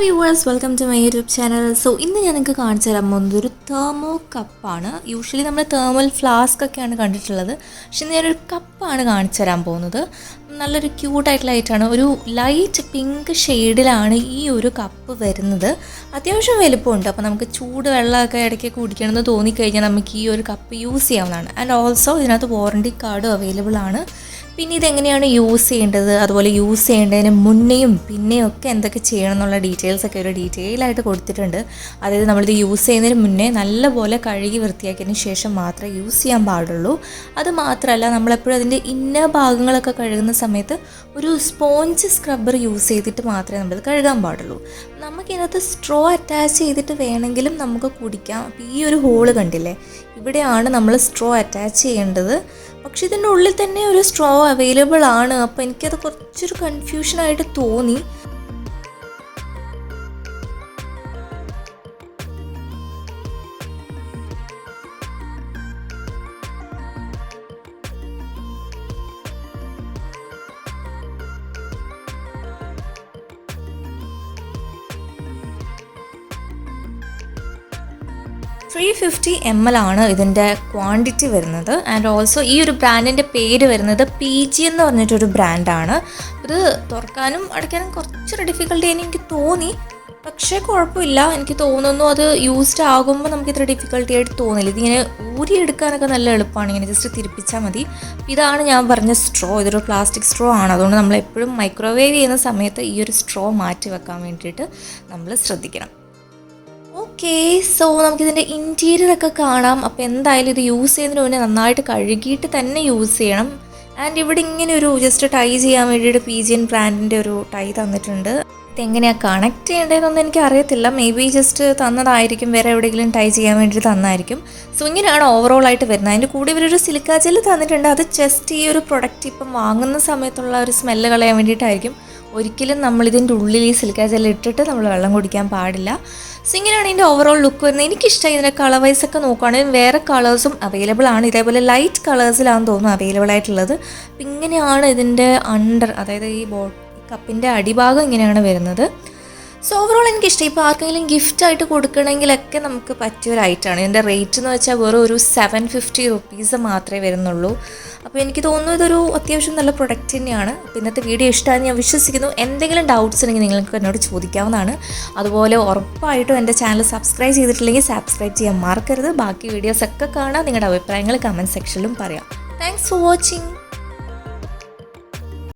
Viewers welcome to my YouTube channel so ഇന്ന് ഞാൻ നിങ്ങൾക്ക് കാണിച്ചു തരാൻ പോകുന്നത് ഒരു തേർമോ കപ്പാണ് യൂഷ്വലി നമ്മൾ തേർമൽ ഫ്ലാസ്ക് ഒക്കെയാണ് കണ്ടിട്ടുള്ളത്. പക്ഷെ ഞാനൊരു കപ്പാണ് കാണിച്ചു തരാൻ പോകുന്നത്. നല്ലൊരു ക്യൂട്ടായിട്ടുള്ള ലൈറ്റാണ് ഒരു ലൈറ്റ് പിങ്ക് ഷെയ്ഡിലാണ് ഈ ഒരു കപ്പ് വരുന്നത്. അത്യാവശ്യം വലുപ്പമുണ്ട്. അപ്പോൾ നമുക്ക് ചൂട് വെള്ളമൊക്കെ ഇടയ്ക്ക് കുടിക്കണമെന്ന് തോന്നിക്കഴിഞ്ഞാൽ നമുക്ക് ഈ ഒരു കപ്പ് യൂസ് ചെയ്യാവുന്നതാണ്. ആൻഡ് ഓൾസോ ഇതിനകത്ത് വാറണ്ടി കാർഡും അവൈലബിൾ ആണ്. പിന്നെ ഇതെങ്ങനെയാണ് യൂസ് ചെയ്യേണ്ടത്? അതുപോലെ യൂസ് ചെയ്യേണ്ടതിന് മുന്നേയും പിന്നെയും ഒക്കെ എന്തൊക്കെ ചെയ്യണം എന്നുള്ള ഡീറ്റെയിൽസ് ഒക്കെ ഒരു ഡീറ്റെയിൽ ആയിട്ട് കൊടുത്തിട്ടുണ്ട്. അതായത് നമ്മളിത് യൂസ് ചെയ്യുന്നതിന് മുന്നേ നല്ലപോലെ കഴുകി വൃത്തിയാക്കിയതിന് ശേഷം മാത്രമേ യൂസ് ചെയ്യാൻ പാടുള്ളൂ. അത് മാത്രമല്ല നമ്മളെപ്പോഴും അതിന്റെ ഇന്ന ഭാഗങ്ങളൊക്കെ കഴുകുന്ന സമയത്ത് ഒരു സ്പോഞ്ച് സ്ക്രബ്ബർ യൂസ് ചെയ്തിട്ട് മാത്രമേ നമ്മളിത് കഴുകാൻ പാടുള്ളൂ. നമുക്കിതിനകത്ത് സ്ട്രോ അറ്റാച്ച് ചെയ്തിട്ട് വേണമെങ്കിലും നമുക്ക് കുടിക്കാം. ഈ ഒരു ഹോൾ കണ്ടില്ലേ? ഇവിടെയാണ് നമ്മൾ സ്ട്രോ അറ്റാച്ച് ചെയ്യേണ്ടത്. പക്ഷെ ഇതിന്റെ ഉള്ളിൽ തന്നെ ഒരു സ്ട്രോ അവൈലബിൾ ആണ്. അപ്പോൾ എനിക്കത് കുറച്ചൊരു കൺഫ്യൂഷനായിട്ട് തോന്നി. ത്രീ ഫിഫ്റ്റി എം എൽ ആണ് ഇതിന്റെ ക്വാണ്ടിറ്റി വരുന്നത്. ആൻഡ് ഓൾസോ ഈ ഒരു ബ്രാൻഡിന്റെ പേര് വരുന്നത് പി ജി എന്ന് പറഞ്ഞിട്ടൊരു ബ്രാൻഡാണ് ഇത് തുറക്കാനും അടയ്ക്കാനും കുറച്ചൊരു ഡിഫിക്കൽട്ടി എനിക്ക് തോന്നി. പക്ഷേ കുഴപ്പമില്ല. എനിക്ക് തോന്നുന്നു അത് യൂസ്ഡ് ആകുമ്പോൾ നമുക്ക് ഇത്ര ഡിഫിക്കൽട്ടി ആയിട്ട് തോന്നില്ല. ഇതിങ്ങനെ ഊരിയെടുക്കാനൊക്കെ നല്ല എളുപ്പമാണ്. ഇങ്ങനെ ജസ്റ്റ് തിരിപ്പിച്ചാൽ മതി. ഇതാണ് ഞാൻ പറഞ്ഞ സ്ട്രോ ഇതൊരു പ്ലാസ്റ്റിക് സ്ട്രോ ആണ്. അതുകൊണ്ട് നമ്മൾ എപ്പോഴും മൈക്രോവേവ് ചെയ്യുന്ന സമയത്ത് ഈ ഒരു സ്ട്രോ മാറ്റി വെക്കാൻ വേണ്ടിയിട്ട് നമ്മൾ ശ്രദ്ധിക്കണം. ഓക്കെ സോ നമുക്കിതിന്റെ ഇന്റീരിയർ ഒക്കെ കാണാം. അപ്പോൾ എന്തായാലും ഇത് യൂസ് ചെയ്യുന്നതിന് മുന്നേ നന്നായിട്ട് കഴുകിയിട്ട് തന്നെ യൂസ് ചെയ്യണം. ആൻഡ് ഇവിടെ ഇങ്ങനെ ഒരു ജസ്റ്റ് ടൈ ചെയ്യാൻ വേണ്ടിയിട്ട് പി ജി എൻ ബ്രാൻഡിന്റെ ഒരു ടൈ തന്നിട്ടുണ്ട്. ഇതെങ്ങനെയാണ് കണക്ട് ചെയ്യേണ്ടതെന്നൊന്നും എനിക്ക് അറിയത്തില്ല മേ ബി ജസ്റ്റ് തന്നതായിരിക്കും. വേറെ എവിടെയെങ്കിലും ടൈ ചെയ്യാൻ വേണ്ടി തന്നായിരിക്കും. സോ ഇങ്ങനെയാണ് ഓവറോൾ ആയിട്ട് വരുന്നത്. അതിന്റെ കൂടെ ഇവരൊരു സിലിക്ക ജെല്ല് തന്നിട്ടുണ്ട്. അത് ജസ്റ്റ് ഈ ഒരു പ്രൊഡക്റ്റ് ഇപ്പം വാങ്ങുന്ന സമയത്തുള്ള ഒരു സ്മെല്ല് കളയാൻ വേണ്ടിയിട്ടായിരിക്കും. ഒരിക്കലും നമ്മൾ ഇതിന്റെ ഉള്ളിൽ ഈ സിലിക്ക ജെല്ല് ഇട്ടിട്ട് നമ്മൾ വെള്ളം കുടിക്കാൻ പാടില്ല. സോ ഇങ്ങനെയാണ് ഇതിന്റെ ഓവറോൾ ലുക്ക് വരുന്നത്. എനിക്കിഷ്ടമായി ഇതിന്റെ കളർ വൈസ് ഒക്കെ നോക്കുകയാണെങ്കിൽ വേറെ കളേഴ്സും അവൈലബിൾ ആണ്. ഇതേപോലെ ലൈറ്റ് കളേഴ്സിലാണെന്ന് തോന്നുന്നു അവൈലബിൾ ആയിട്ടുള്ളത്. ഇങ്ങനെയാണ് ഇതിന്റെ അണ്ടർ അതായത് ഈ ബോ കപ്പിന്റെ അടിഭാഗം ഇങ്ങനെയാണ് വരുന്നത്. സോ ഓവറോൾ എനിക്കിഷ്ടം ഇപ്പോൾ ആർക്കെങ്കിലും ഗിഫ്റ്റ് ആയിട്ട് കൊടുക്കണമെങ്കിലൊക്കെ നമുക്ക് പറ്റിയ ഒരു ഐറ്റമാണ് ഇതിന്റെ റേറ്റ് എന്ന് വെച്ചാൽ വെറും ഒരു സെവൻ ഫിഫ്റ്റി റുപ്പീസ് മാത്രമേ വരുന്നുള്ളൂ. അപ്പോൾ എനിക്ക് തോന്നുന്നു ഇതൊരു അത്യാവശ്യം നല്ല പ്രൊഡക്റ്റ് തന്നെയാണ്. അപ്പോൾ ഇന്നത്തെ വീഡിയോ ഇഷ്ടമാണെന്ന് ഞാൻ വിശ്വസിക്കുന്നു. എന്തെങ്കിലും ഡൗട്ട്സ് ഉണ്ടെങ്കിൽ നിങ്ങൾക്ക് എന്നോട് ചോദിക്കാവുന്നതാണ്. അതുപോലെ ഉറപ്പായിട്ടും എന്റെ ചാനൽ സബ്സ്ക്രൈബ് ചെയ്തിട്ടില്ലെങ്കിൽ സബ്സ്ക്രൈബ് ചെയ്യാൻ മറക്കരുത്. ബാക്കി വീഡിയോസൊക്കെ കാണാം. നിങ്ങളുടെ അഭിപ്രായങ്ങൾ കമന്റ് സെക്ഷനിലും പറയാം. Thanks for watching